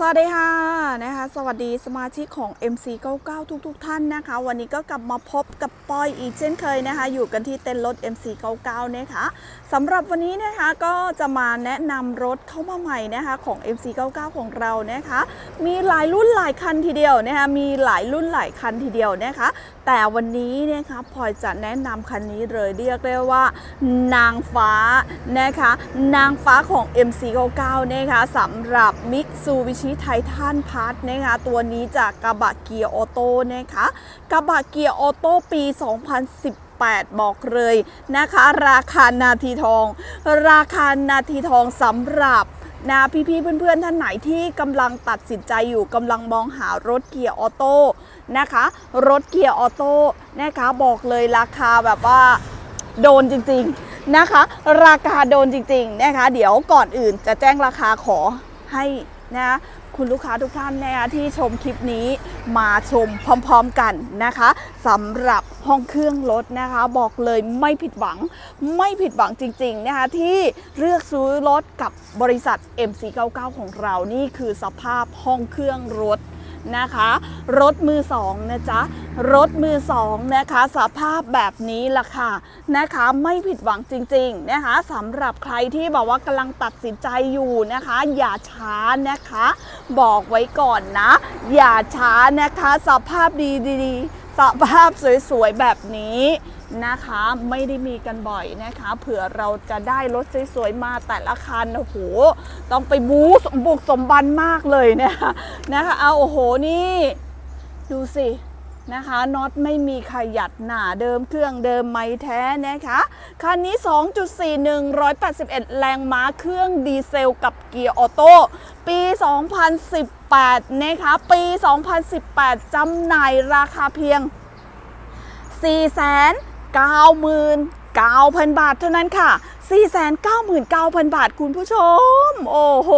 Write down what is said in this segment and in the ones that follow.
สวัสดีค่ะนะคะ สวัสดีสมาชิกของ MC99 ทุกๆทท่านนะคะ วันนี้ก็กลับมาพบกับปอยอีกเช่นเคยนะคะ อยู่กันที่เต็นท์รถ MC99 นะคะสำหรับวันนี้นะคะก็จะมาแนะนำรถเข้ามาใหม่นะคะของ MC99 ของเรานะคะ มีหลายรุ่นหลายคันทีเดียวนะคะมีหลายรุ่นหลายคันทีเดียวนะคะ แต่วันนี้นะคะพอยจะแนะนำคันนี้เลยเรียกได้ว่า นางฟ้านะคะ นางฟ้าของ MC99 นะคะสำหรับมิซูบิชิไททันพัทนะคะตัวนี้จากกระบะเกียร์ออโต้นะคะกระบะเกียร์ออโต้ปี 2018บอกเลยนะคะ ราคานาทีทอง ราคานาทีทองสำหรับนะพี่ๆเพื่อนๆ ท่านไหนที่กำลังตัดสินใจอยู่กำลังมองหารถเกียร์ออโต้นะคะ รถเกียร์ออโต้นะคะบอกเลยราคาแบบว่าโดนจริงๆนะคะ ราคาโดนจริงๆนะคะ เดี๋ยวก่อนอื่นจะแจ้งราคาขอให้ นะคุณลูกค้าทุกท่านนะคะที่ชมคลิปนี้มาชมพร้อมๆกันนะคะสำหรับห้องเครื่องรถนะคะ บอกเลยไม่ผิดหวังไม่ผิดหวังจริงๆนะคะที่เลือกซื้อรถกับบริษัท MC99 ของเรานี่คือสภาพห้องเครื่องรถ นะคะ รถมือสองนะจ๊ะ รถมือสองนะคะ สภาพแบบนี้ล่ะค่ะนะคะ ไม่ผิดหวังจริงๆนะคะสำหรับใครที่บอกว่ากำลังตัดสินใจอยู่นะคะ อย่าช้านะคะ บอกไว้ก่อนนะ อย่าช้านะคะ สภาพดีๆ สภาพสวยๆแบบนี้นะคะไม่ได้มีกันบ่อยนะคะเผื่อเราจะได้รถสวยๆมาแต่ละคันโอ้โหต้องไปบูสมบุกสมบันมากเลยเนี่ยนะคะเอาโอ้โหนี่ ดูสิ นะคะน็อตไม่มีขยัดหนาเดิมเครื่องเดิมไม่แท้นะคะคันนี้ 2.41 181 แรงม้าเครื่องดีเซลกับเกียร์ออโต้ปี 2018 นะคะปี 2018 จำหน่ายราคาเพียง 499,000 บาทเท่านั้นค่ะ 499,000 บาทคุณผู้ชม โอ้โห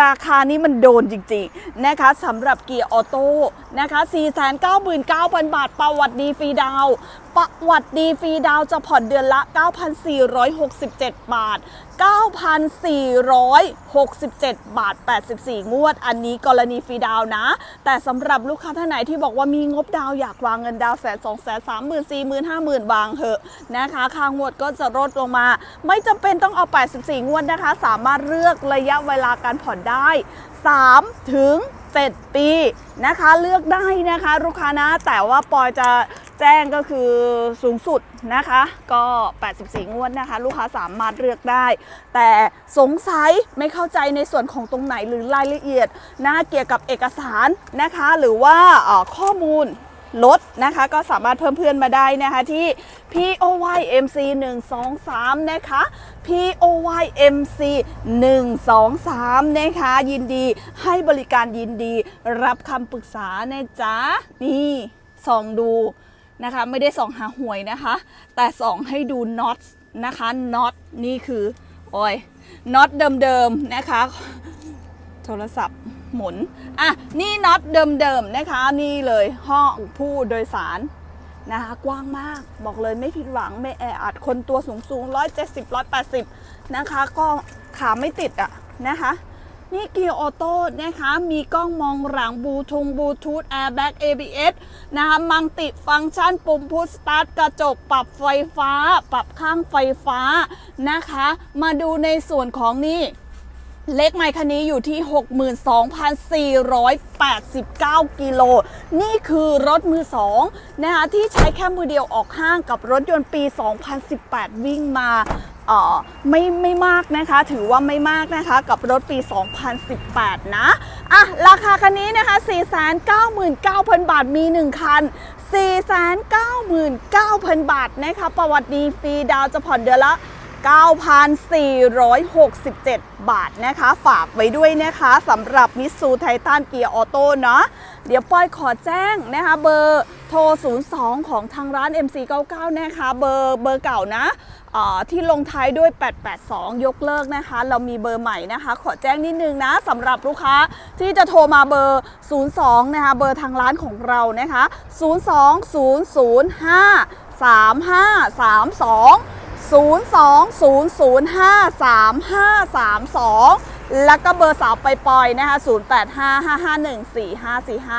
ราคานี้มันโดนจริงๆนะคะสำหรับเกียร์ออโต้นะคะ499,000 บาท ประวัติดีฟรีดาวประวัติดีฟรีดาวจะผ่อนเดือนละ 9,467 บาท 9,467 บาท 84 งวด อันนี้กรณีฟรีดาวนะ แต่สำหรับลูกค้าท่านไหนที่บอกว่ามีงบดาวอยากวางเงินดาวแสนสองแสนสามหมื่นสี่หมื่นห้าหมื่นวางเหอะนะคะค่างวดก็จะลดลงมา ไม่จำเป็นต้องเอา 84 งวดนะคะ สามารถเลือกระยะเวลาการผ่อนได้ 3 ถึง 7 ปีนะคะเลือกได้นะคะลูกค้านะ แต่ว่าปอยจะแจ้งก็คือสูงสุดนะคะ ก็ 84 งวดนะคะ ลูกค้าสามารถเลือกได้ แต่สงสัยไม่เข้าใจในส่วนของตรงไหนหรือรายละเอียดนะเกี่ยวกับเอกสารนะคะ หรือว่าข้อมูล ลดนะคะก็สามารถเพิ่มเพื่อนมาได้นะคะที่ POYMC 123 นะคะ POYMC 123 นะคะ ยินดีให้บริการยินดีรับคำปรึกษานะจ๊ะ นี่ส่องดูนะคะไม่ได้ส่องหาหวยนะคะ แต่ส่องให้ดูน็อตนะคะน็อตนี่คือ โอ้ยน็อตเดิมๆนะคะ โทรศัพท์ หมุน อะ นี่น็อตเดิมๆนะคะ นี่เลยห้องผู้โดยสารนะคะ กว้างมากบอกเลยไม่ผิดหวังไม่แออัดคนตัวสูงสูง170 180นะคะ ก็ขาไม่ติดอะนะคะ นี่เกียร์ออโต้นะคะ มีกล้องมองหลังบลูทงบลูทูธแอร์แบ็ก ABS นะคะมังติฟังก์ชันปุ่มพุชสตาร์ทกระจกปรับไฟฟ้า ปรับข้างไฟฟ้านะคะ มาดูในส่วนของนี่ เลขไมค์คันนี้อยู่ที่ 62,489 กิโล นี่คือรถมือสองนะคะที่ใช้แค่มือเดียวออกห้างกับรถยนต์ปี 2018 วิ่งมาเอ่อไม่ไม่มากนะคะ ถือว่าไม่มากนะคะ กับรถปี 2018 นะอะราคาคันนี้นะคะ 499,000 บาทมี 1 คัน 499,000 บาทนะคะ ประวัติดีฟรีดาวจะผ่อนเดือนละ 9,467 บาทนะคะ ฝากไว้ด้วยนะคะสำหรับมิสูไททันเกียร์ออโต้เนาะเดี๋ยวป้อยขอแจ้งนะคะเบอร์โทร 02 ของทางร้าน MC99 นะคะเบอร์เบอร์เก่านะที่ลงท้ายด้วย 882 ยกเลิกนะคะ เรามีเบอร์ใหม่นะคะ ขอแจ้งนิดนึงนะสำหรับลูกค้าที่จะโทรมาเบอร์ 02 นะคะ เบอร์ทางร้านของเรานะคะ 02005 3532 020053532 แล้วก็เบอร์สาวไปปอยนะคะ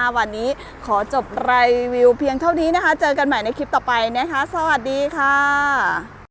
0855514545 วันนี้ขอจบรีวิวเพียงเท่านี้นะคะ เจอกันใหม่ในคลิปต่อไปนะคะ สวัสดีค่ะ